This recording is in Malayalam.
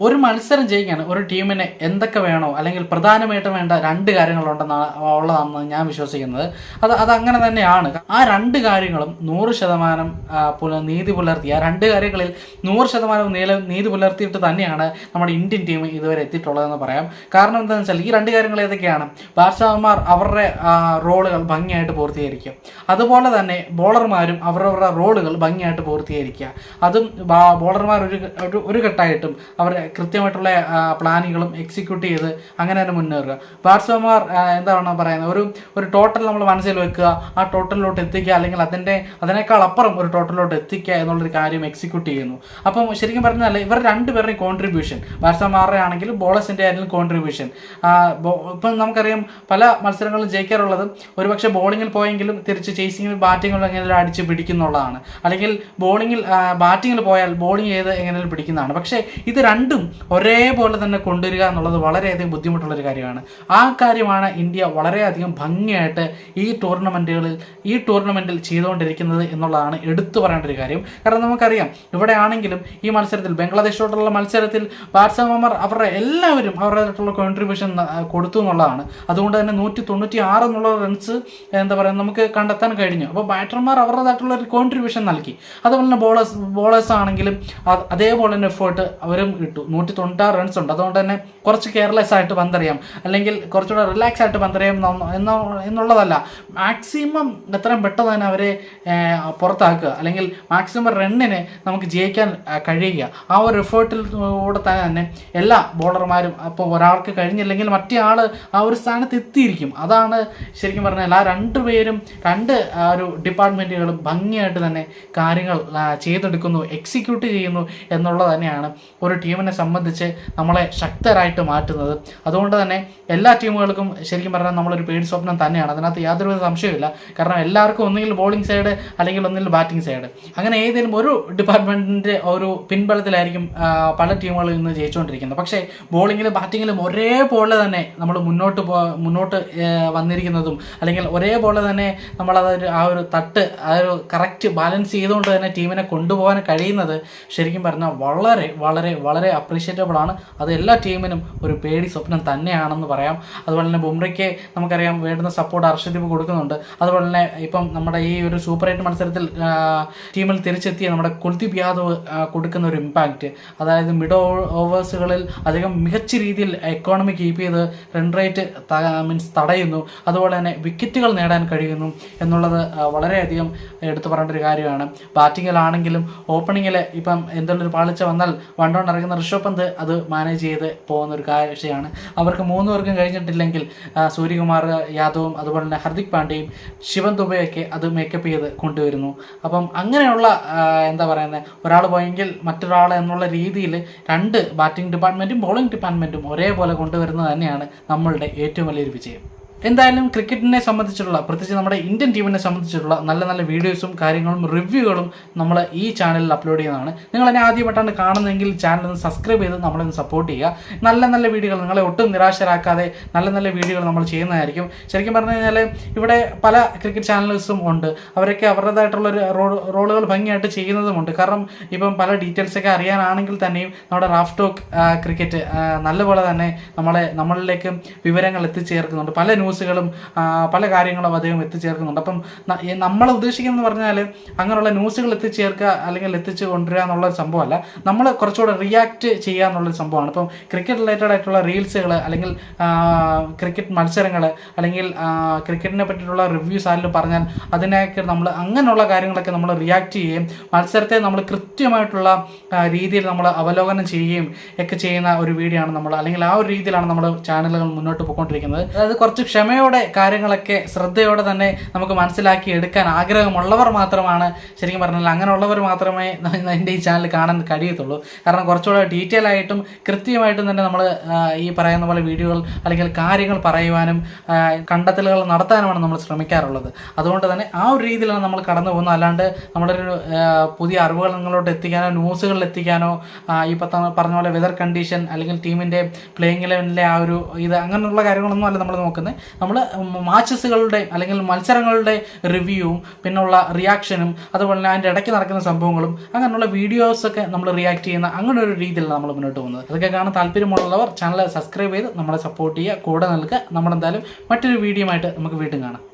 ഒരു മത്സരം ജയിക്കാൻ ഒരു ടീമിന് എന്തൊക്കെ വേണോ അല്ലെങ്കിൽ പ്രധാനമായിട്ടും വേണ്ട രണ്ട് കാര്യങ്ങളുണ്ടെന്നാണ് ഉള്ളതാണെന്ന് ഞാൻ വിശ്വസിക്കുന്നത്. അത് അതങ്ങനെ തന്നെയാണ്. ആ രണ്ട് കാര്യങ്ങളും നൂറ് ശതമാനം നീതി പുലർത്തി. ആ രണ്ട് കാര്യങ്ങളിൽ നൂറ് ശതമാനം നീല നീതി പുലർത്തിയിട്ട് തന്നെയാണ് നമ്മുടെ ഇന്ത്യൻ ടീം ഇതുവരെ എത്തിയിട്ടുള്ളതെന്ന് പറയാം. കാരണം എന്താണെന്ന് വെച്ചാൽ ഈ രണ്ട് കാര്യങ്ങൾ ഏതൊക്കെയാണ്? ബാറ്റ്സ്മാൻമാർ അവരുടെ റോളുകൾ ഭംഗിയായിട്ട് പൂർത്തീകരിക്കും. അതുപോലെ തന്നെ ബോളർമാരും അവരവരുടെ റോളുകൾ ഭംഗിയായിട്ട് പൂർത്തീകരിക്കുക. അതും ബോളർമാർ ഒരു- ഒരു ഘട്ടമായിട്ടും അവരുടെ കൃത്യമായിട്ടുള്ള പ്ലാനുകളും എക്സിക്യൂട്ട് ചെയ്ത് അങ്ങനെ തന്നെ മുന്നേറുക ബാറ്റ്സ്മാൻമാർ എന്താണ് പറയുന്നത്? ഒരു ഒരു ടോട്ടൽ നമ്മൾ മനസ്സിൽ വെക്കുക ആ ടോട്ടലിലോട്ട് എത്തിക്കുക അല്ലെങ്കിൽ അതിന്റെ അതിനേക്കാൾ അപ്പുറം ഒരു ടോട്ടലിലോട്ട് എത്തിക്കുക എന്നുള്ളൊരു കാര്യം എക്സിക്യൂട്ട് ചെയ്യുന്നു. അപ്പം ശരിക്കും പറഞ്ഞാൽ ഇവർ രണ്ടുപേരുടെയും കോൺട്രിബ്യൂഷൻ ബാറ്റ്സ്മാൻമാരുടെ ആണെങ്കിലും ബോളേഴ്സിന്റെ ആയാലും കോൺട്രിബ്യൂഷൻ ഇപ്പം നമുക്കറിയാം പല മത്സരങ്ങളും ജയിക്കാറുള്ളത് ഒരുപക്ഷെ ബോളിങ്ങിൽ പോയെങ്കിലും തിരിച്ച് ചേസിങ്ങിൽ ബാറ്റിങ്ങിൽ എങ്ങനെയും അടിച്ച് പിടിക്കുന്നുള്ളതാണ്. അല്ലെങ്കിൽ ബോളിങ്ങിൽ ബാറ്റിങ്ങിൽ പോയാൽ ബോളിംഗ് ചെയ്ത് എങ്ങനെയും പിടിക്കുന്നതാണ്. പക്ഷേ ഇത് രണ്ടും ഒരേപോലെ തന്നെ കൊണ്ടുവരിക എന്നുള്ളത് വളരെയധികം ബുദ്ധിമുട്ടുള്ള ഒരു കാര്യമാണ്. ആ കാര്യമാണ് ഇന്ത്യ വളരെയധികം ഭംഗിയായിട്ട് ഈ ടൂർണമെന്റുകളിൽ ഈ ടൂർണമെന്റിൽ ചെയ്തുകൊണ്ടിരിക്കുന്നത് എന്നുള്ളതാണ് എടുത്തു പറയേണ്ട ഒരു കാര്യം. കാരണം നമുക്കറിയാം ഇവിടെ ആണെങ്കിലും ഈ മത്സരത്തിൽ ബംഗ്ലാദേശോട്ടുള്ള മത്സരത്തിൽ ബാറ്റ്സ്മാൻമാർ അവരുടെ എല്ലാവരും അവരുടേതായിട്ടുള്ള കോൺട്രിബ്യൂഷൻ കൊടുത്തു എന്നുള്ളതാണ്. അതുകൊണ്ട് തന്നെ നൂറ്റി തൊണ്ണൂറ്റി ആറ് എന്നുള്ള റൺസ് എന്താ പറയുക നമുക്ക് കണ്ടെത്താൻ കഴിഞ്ഞു. അപ്പോൾ ബാറ്റർമാർ അവരുടേതായിട്ടുള്ള ഒരു കോൺട്രിബ്യൂഷൻ നൽകി. അതുപോലെ തന്നെ ബോളേഴ്സ് ബോളേഴ്സ് ആണെങ്കിലും അതേപോലെ തന്നെ എഫേർട്ട് അവരും ഇട്ടു. നൂറ്റി തൊണ്ണൂറ്റാറ് റൺസ് ഉണ്ട്. അതുകൊണ്ട് തന്നെ കുറച്ച് കെയർലെസ് ആയിട്ട് പന്തറിയാം. അല്ലെങ്കിൽ കുറച്ചുകൂടെ റിലാക്സ് ആയിട്ട് പന്തറിയാം എന്ന- എന്ന- എന്നുള്ളതല്ല. മാക്സിമം എത്രയും പെട്ടെന്ന് തന്നെ അവരെ പുറത്താക്കുക. അല്ലെങ്കിൽ മാക്സിമം റണ്ണിന് നമുക്ക് ജയിക്കാൻ കഴിയുക. ആ ഒരു എഫേർട്ടിൽ കൂടെ തന്നെ എല്ലാ ബോളർമാരും അപ്പോൾ ഒരാൾക്ക് കഴിഞ്ഞില്ലെങ്കിൽ മറ്റേ ആൾ ആ ഒരു സ്ഥാനത്ത് എത്തിയിരിക്കും. അതാണ് ശരിക്കും പറഞ്ഞാൽ ആ രണ്ട് പേരും രണ്ട് ആ ഒരു ഡിപ്പാർട്ട്മെന്റുകളും ഭംഗിയായിട്ട് തന്നെ കാര്യങ്ങൾ ചെയ്തെടുക്കുന്നു എക്സിക്യൂട്ട് ചെയ്യുന്നു എന്നുള്ളത് തന്നെയാണ് ഒരു ടീമിനെ സംബന്ധിച്ച് നമ്മളെ ശക്തരായിട്ട് മാറ്റുന്നത്. അതുകൊണ്ട് തന്നെ എല്ലാ ടീമുകൾക്കും ശരിക്കും പറഞ്ഞാൽ നമ്മളൊരു പേടി സ്വപ്നം തന്നെയാണ്. അതിനകത്ത് യാതൊരുവിധ സംശയമില്ല കാരണം എല്ലാവർക്കും ഒന്നുകിൽ ബോളിംഗ് സൈഡ് അല്ലെങ്കിൽ ഒന്നുകിൽ ബാറ്റിംഗ് സൈഡ് അങ്ങനെ ഏതെങ്കിലും ഒരു ഡിപ്പാർട്ട്മെന്റിന്റെ ഒരു പിൻബലത്തിലായിരിക്കും പല ടീമുകളിൽ നിന്ന് ജയിച്ചുകൊണ്ടിരിക്കുന്നത്. പക്ഷേ ബോളിങ്ങിലും ബാറ്റിങ്ങിലും ഒരേപോലെ തന്നെ നമ്മൾ മുന്നോട്ട് പോ മുന്നോട്ട് വന്നിരിക്കുന്നതും അല്ലെങ്കിൽ ഒരേപോലെ തന്നെ നമ്മളത് ഒരു- ആ ഒരു തട്ട് ആ ഒരു കറക്റ്റ് ബാലൻസ് ചെയ്തുകൊണ്ട് തന്നെ ടീമിനെ കൊണ്ടുപോകാൻ കഴിയുന്നത് ശരിക്കും പറഞ്ഞാൽ വളരെ വളരെ വളരെ അപ്രീഷിയേറ്റബിൾ ആണ്. അത് എല്ലാ ടീമിനും ഒരു പേടി സ്വപ്നം തന്നെയാണെന്ന് പറയാം. അതുപോലെ തന്നെ ബുംറയ്ക്ക് നമുക്കറിയാം വേണ്ടുന്ന സപ്പോർട്ട് അർഷദീപ് കൊടുക്കുന്നുണ്ട്. അതുപോലെ തന്നെ ഇപ്പം നമ്മുടെ ഈ ഒരു സൂപ്പർ എയ്റ്റ് മത്സരത്തിൽ ടീമിൽ തിരിച്ചെത്തിയ നമ്മുടെ കുൽദീപ് യാദവ് കൊടുക്കുന്ന ഒരു ഇമ്പാക്റ്റ് അതായത് മിഡ് ഓവേഴ്സുകളിൽ അധികം മികച്ച രീതിയിൽ എക്കോണമി കീപ്പ് ചെയ്ത് റൺ റേറ്റ് മീൻസ് തടയുന്നു. അതുപോലെ തന്നെ വിക്കറ്റുകൾ നേടാൻ കഴിയുന്നു എന്നുള്ളത് വളരെയധികം എടുത്തു പറയേണ്ട ഒരു കാര്യമാണ്. ബാറ്റിങ്ങിലാണെങ്കിലും ഓപ്പണിങ്ങിൽ ഇപ്പം എന്തെങ്കിലും ഒരു പാളിച്ച വന്നാൽ വൺ ഡൗൺ ഇറങ്ങുന്ന ഋഷഭ് പന്ത് അത് മാനേജ് ചെയ്ത് പോകുന്ന ഒരു കാഴ്ചയാണ് അവർക്ക് മൂന്ന് പേർക്കും കഴിഞ്ഞിട്ടില്ലെങ്കിൽ സൂര്യകുമാർ യാദവും അതുപോലെ തന്നെ ഹർദിക് പാണ്ഡ്യയും ശിവൻ ദുബെയൊക്കെ അത് മേക്കപ്പ് ചെയ്ത് കൊണ്ടുവരുന്നു. അപ്പം അങ്ങനെയുള്ള എന്താ പറയുന്നത് ഒരാൾ പോയെങ്കിൽ മറ്റൊരാൾ എന്നുള്ള രീതിയിൽ രണ്ട് ബാറ്റിംഗ് ഡിപ്പാർട്ട്മെന്റും ബോളിംഗ് ഡിപ്പാർട്ട്മെന്റും ഒരേപോലെ കൊണ്ടുവരുന്നത് തന്നെയാണ് നമ്മളുടെ ഏറ്റവും വലിയൊരു വിജയം. എന്തായാലും ക്രിക്കറ്റിനെ സംബന്ധിച്ചിട്ടുള്ള പ്രത്യേകിച്ച് നമ്മുടെ ഇന്ത്യൻ ടീമിനെ സംബന്ധിച്ചിട്ടുള്ള നല്ല നല്ല വീഡിയോസും കാര്യങ്ങളും റിവ്യൂകളും നമ്മൾ ഈ ചാനലിൽ അപ്ലോഡ് ചെയ്യുന്നതാണ്. നിങ്ങൾ എന്നെ ആദ്യമായിട്ടാണ് കാണുന്നതെങ്കിൽ ചാനൽ ഒന്ന് സബ്സ്ക്രൈബ് ചെയ്ത് നമ്മളൊന്ന് സപ്പോർട്ട് ചെയ്യുക. നല്ല നല്ല വീഡിയോകൾ നിങ്ങളെ ഒട്ടും നിരാശരാക്കാതെ നല്ല നല്ല വീഡിയോകൾ നമ്മൾ ചെയ്യുന്നതായിരിക്കും. ശരിക്കും പറഞ്ഞു കഴിഞ്ഞാൽ ഇവിടെ പല ക്രിക്കറ്റ് ചാനൽസും ഉണ്ട്. അവരൊക്കെ അവരുടേതായിട്ടുള്ള ഒരു റോളുകൾ ഭംഗിയായിട്ട് ചെയ്യുന്നതുമുണ്ട് കാരണം ഇപ്പം പല ഡീറ്റെയിൽസൊക്കെ അറിയാനാണെങ്കിൽ തന്നെയും നമ്മുടെ റാഫ് ടോക്ക് ക്രിക്കറ്റ് നല്ലപോലെ തന്നെ നമ്മളെ നമ്മളിലേക്ക് വിവരങ്ങൾ എത്തിച്ചേർക്കുന്നുണ്ട്. പല ന്യൂസുകളും പല കാര്യങ്ങളും അദ്ദേഹം എത്തിച്ചേർക്കുന്നുണ്ട്. അപ്പം നമ്മൾ ഉദ്ദേശിക്കുന്നത് പറഞ്ഞാൽ അങ്ങനെയുള്ള ന്യൂസുകൾ എത്തിച്ചേർക്കുക അല്ലെങ്കിൽ എത്തിച്ച് കൊണ്ടുവരിക എന്നുള്ള സംഭവമല്ല. നമ്മൾ കുറച്ചുകൂടെ റിയാക്ട് ചെയ്യുക എന്നുള്ളൊരു സംഭവമാണ്. ഇപ്പം ക്രിക്കറ്റ് റിലേറ്റഡ് ആയിട്ടുള്ള റീൽസുകൾ അല്ലെങ്കിൽ ക്രിക്കറ്റ് മത്സരങ്ങൾ അല്ലെങ്കിൽ ക്രിക്കറ്റിനെ പറ്റിയിട്ടുള്ള റിവ്യൂസ് ആരെങ്കിലും പറഞ്ഞാൽ അതിനൊക്കെ നമ്മൾ അങ്ങനെയുള്ള കാര്യങ്ങളൊക്കെ നമ്മൾ റിയാക്ട് ചെയ്യുകയും മത്സരത്തെ നമ്മൾ കൃത്യമായിട്ടുള്ള രീതിയിൽ നമ്മൾ അവലോകനം ചെയ്യുകയും ഒക്കെ ചെയ്യുന്ന ഒരു വീഡിയോ ആണ് നമ്മൾ അല്ലെങ്കിൽ ആ ഒരു രീതിയിലാണ് നമ്മൾ ചാനലുകൾ മുന്നോട്ട് പോയിക്കൊണ്ടിരിക്കുന്നത്. അതായത് കുറച്ച് ക്ഷമയോടെ കാര്യങ്ങളൊക്കെ ശ്രദ്ധയോടെ തന്നെ നമുക്ക് മനസ്സിലാക്കി എടുക്കാൻ ആഗ്രഹമുള്ളവർ മാത്രമാണ്. ശരിക്കും പറഞ്ഞാൽ അങ്ങനെയുള്ളവർ മാത്രമേ എന്റെ ഈ ചാനൽ കാണാൻ കഴിയത്തുള്ളൂ. കാരണം കുറച്ചുകൂടെ ഡീറ്റെയിൽ ആയിട്ടും കൃത്യമായിട്ടും തന്നെ നമ്മൾ ഈ പറയുന്ന പോലെ വീഡിയോകൾ അല്ലെങ്കിൽ കാര്യങ്ങൾ പറയുവാനും കണ്ടെത്തലുകൾ നടത്താനുമാണ് നമ്മൾ ശ്രമിക്കാറുള്ളത്. അതുകൊണ്ട് തന്നെ ആ ഒരു രീതിയിലാണ് നമ്മൾ കടന്നു പോകുന്നത്. അല്ലാണ്ട് നമ്മുടെ ഒരു പുതിയ അറിവുകൾ നിങ്ങളോട്ട് എത്തിക്കാനോ ന്യൂസുകളിൽ എത്തിക്കാനോ ഈ പറഞ്ഞ പോലെ വെതർ കണ്ടീഷൻ അല്ലെങ്കിൽ ടീമിന്റെ പ്ലേയിങ് ലെവലിലെ ആ ഒരു ഇത് അങ്ങനെയുള്ള കാര്യങ്ങളൊന്നും അല്ല നമ്മൾ നോക്കുന്നത്. നമ്മൾ മാച്ചസുകളുടെ അല്ലെങ്കിൽ മത്സരങ്ങളുടെ റിവ്യൂവും പിന്നുള്ള റിയാക്ഷനും അതുപോലെ തന്നെ അതിന്റെ ഇടയ്ക്ക് നടക്കുന്ന സംഭവങ്ങളും അങ്ങനെയുള്ള വീഡിയോസൊക്കെ നമ്മൾ റിയാക്ട് ചെയ്യുന്ന അങ്ങനെ ഒരു രീതിയിലാണ് നമ്മൾ മുന്നോട്ട് പോകുന്നത്. അതൊക്കെ കാണാൻ താല്പര്യമുള്ളവർ ചാനൽ സബ്സ്ക്രൈബ് ചെയ്ത് നമ്മളെ സപ്പോർട്ട് ചെയ്യുക. കൂടെ നൽകുക നമ്മളെന്തായാലും മറ്റൊരു വീഡിയോ ആയിട്ട് നമുക്ക് വീണ്ടും കാണാം.